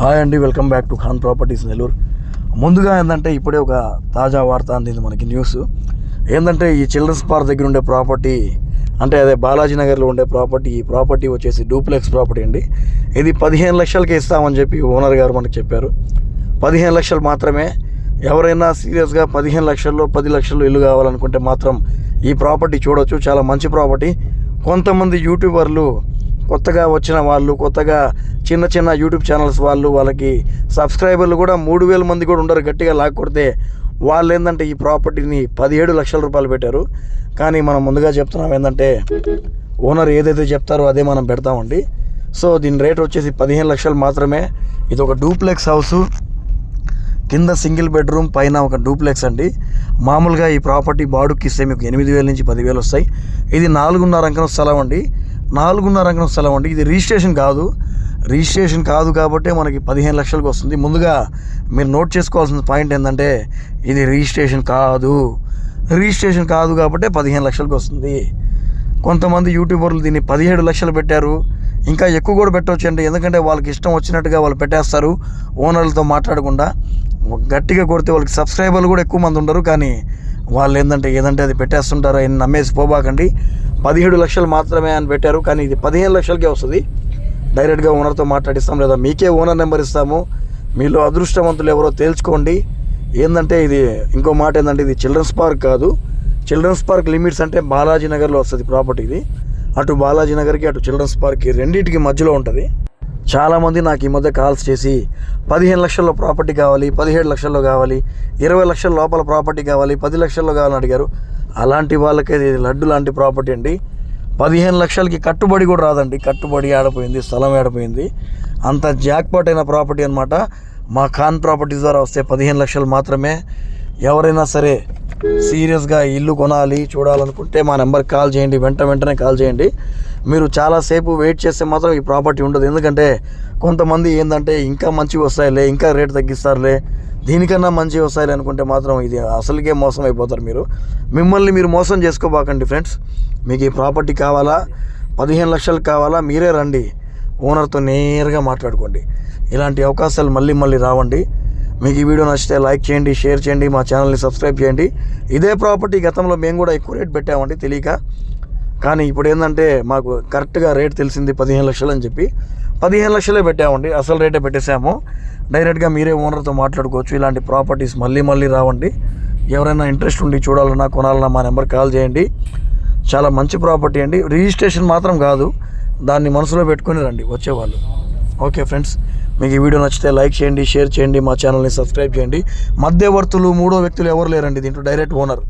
Hi అండి welcome back to Khan properties Nellore ముందుగా ఏంటంటే ఇప్పుడే ఒక తాజా వార్త అందింది మనకి న్యూస్ ఏంటంటే ఈ చిల్డ్రన్స్ పార్క్ దగ్గర ఉండే ప్రాపర్టీ అంటే అదే బాలాజీ నగర్లో ఉండే ప్రాపర్టీ ఈ ప్రాపర్టీ వచ్చేసి డూప్లెక్స్ ప్రాపర్టీ అండి. ఇది పదిహేను లక్షలకి ఇస్తామని చెప్పి ఓనర్ గారు మనకు చెప్పారు. పదిహేను లక్షలు మాత్రమే. ఎవరైనా సీరియస్గా పదిహేను లక్షల్లో పది లక్షల్లో ఇల్లు కావాలనుకుంటే మాత్రం ఈ ప్రాపర్టీ చూడొచ్చు. చాలా మంచి ప్రాపర్టీ కొంతమంది యూట్యూబర్లు కొత్తగా వచ్చిన వాళ్ళు కొత్తగా చిన్న చిన్న యూట్యూబ్ ఛానల్స్ వాళ్ళు వాళ్ళకి సబ్స్క్రైబర్లు కూడా మూడు వేల మంది కూడా ఉండరు గట్టిగా లాక్కొడితే వాళ్ళు ఏంటంటే ఈ ప్రాపర్టీని పదిహేడు లక్షల రూపాయలు పెట్టారు. కానీ మనం ముందుగా చెప్తున్నాం ఏంటంటే ఓనర్ ఏదైతే చెప్తారో అదే మనం పెడతామండి. సో దీని రేట్ వచ్చేసి పదిహేను లక్షలు మాత్రమే. ఇది ఒక డూప్లెక్స్ హౌస్. కింద సింగిల్ బెడ్రూమ్ పైన ఒక డూప్లెక్స్ అండి. మామూలుగా ఈ ప్రాపర్టీ బాడుకి ఇస్తే మీకు ఎనిమిది వేల నుంచి పదివేలు వస్తాయి. ఇది నాలుగున్నర అంకన స్థలం అండి. నాలుగున్నర అంకణం స్థలం అండి ఇది రిజిస్ట్రేషన్ కాదు. రిజిస్ట్రేషన్ కాదు కాబట్టి మనకి పదిహేను లక్షలకు వస్తుంది. ముందుగా మీరు నోట్ చేసుకోవాల్సిన పాయింట్ ఏంటంటే ఇది రిజిస్ట్రేషన్ కాదు. రిజిస్ట్రేషన్ కాదు కాబట్టి పదిహేను లక్షలకు వస్తుంది. కొంతమంది యూట్యూబర్లు దీన్ని పదిహేడు లక్షలు పెట్టారు. ఇంకా ఎక్కువ కూడా పెట్టవచ్చు అండి ఎందుకంటే వాళ్ళకి ఇష్టం వచ్చినట్టుగా వాళ్ళు పెట్టేస్తారు. ఓనర్లతో మాట్లాడకుండా గట్టిగా కొడితే వాళ్ళకి సబ్స్క్రైబర్లు కూడా ఎక్కువ మంది ఉండరు. కానీ వాళ్ళు ఏంటంటే ఏదంటే అది పెట్టేస్తుంటారు అని నమ్మేసి పోబాకండి. పదిహేడు లక్షలు మాత్రమే అని పెట్టారు కానీ ఇది పదిహేను లక్షలకే వస్తుంది. డైరెక్ట్గా ఓనర్తో మాట్లాడిస్తాం లేదా మీకే ఓనర్ నెంబర్ ఇస్తాము. మీలో అదృష్టవంతులు ఎవరో తేల్చుకోండి. ఏంటంటే ఇది ఇంకో మాట ఏంటంటే ఇది చిల్డ్రన్స్ పార్క్ కాదు. చిల్డ్రన్స్ పార్క్ లిమిట్స్ అంటే బాలాజీ నగర్లో వస్తుంది ప్రాపర్టీ ఇది. అటు బాలాజీ నగర్కి అటు చిల్డ్రన్స్ పార్క్కి రెండింటికి మధ్యలో ఉంటుంది. చాలామంది నాకు ఈ మధ్య కాల్స్ చేసి పదిహేను లక్షల్లో ప్రాపర్టీ కావాలి పదిహేడు లక్షల్లో కావాలి ఇరవై లక్షల లోపల ప్రాపర్టీ కావాలి పది లక్షల్లో కావాలని అడిగారు. అలాంటి వాళ్ళకి లడ్డు లాంటి ప్రాపర్టీ అండి. పదిహేను లక్షలకి కట్టుబడి కూడా రాదండి. కట్టుబడి ఆడిపోయింది స్థలం ఆడిపోయింది. అంత జాక్పాట్ అయిన ప్రాపర్టీ అనమాట మా ఖాన్ ప్రాపర్టీస్ ద్వారా వస్తే పదిహేను లక్షలు మాత్రమే. ఎవరైనా సరే సీరియస్గా ఇల్లు కొనాలి చూడాలనుకుంటే మా నెంబర్కి కాల్ చేయండి వెంట వెంటనే కాల్ చేయండి. మీరు చాలాసేపు వెయిట్ చేస్తే మాత్రం ఈ ప్రాపర్టీ ఉండదు. ఎందుకంటే కొంతమంది ఏంటంటే ఇంకా మంచివి వస్తాయిలే ఇంకా రేట్ తగ్గిస్తారులే దీనికన్నా మంచి వస్తాయిలే అనుకుంటే మాత్రం ఇది అసలుకే మోసం అయిపోతారు మీరు. మిమ్మల్ని మీరు మోసం చేసుకోబాకండి ఫ్రెండ్స్. మీకు ఈ ప్రాపర్టీ కావాలా? పదిహేను లక్షలు కావాలా? మీరే రండి. ఓనర్తో నేరుగా మాట్లాడుకోండి. ఇలాంటి అవకాశాలు మళ్ళీ మళ్ళీ రావండి. మీకు ఈ వీడియో నచ్చితే లైక్ చేయండి షేర్ చేయండి మా ఛానల్ని సబ్స్క్రైబ్ చేయండి. ఇదే ప్రాపర్టీ గతంలో మేము కూడా ఎక్కువ రేట్ పెట్టామండి తెలియక. కానీ ఇప్పుడు ఏంటంటే మాకు కరెక్ట్గా రేట్ తెలిసింది పదిహేను లక్షలు అని చెప్పి. పదిహేను లక్షలే పెట్టామండి అసలు రేటే పెట్టేసాము డైరెక్ట్గా మీరే ఓనర్తో మాట్లాడుకోవచ్చు ఇలాంటి ప్రాపర్టీస్ మళ్ళీ మళ్ళీ రావండి. ఎవరైనా ఇంట్రెస్ట్ ఉండి చూడాలన్నా కొనాలన్నా మా నెంబర్ కాల్ చేయండి. చాలా మంచి ప్రాపర్టీ అండి. రిజిస్ట్రేషన్ మాత్రం కాదు దాన్ని మనసులో పెట్టుకొని రండి వచ్చేవాళ్ళు. ఓకే ఫ్రెండ్స్ మీకు ఈ వీడియో నచ్చితే లైక్ చేయండి షేర్ చేయండి మా ఛానల్ని సబ్స్క్రైబ్ చేయండి. మధ్యవర్తులు మూడో వ్యక్తులు ఎవరు లేరండి? దీంట్లో డైరెక్ట్ ఓనర్.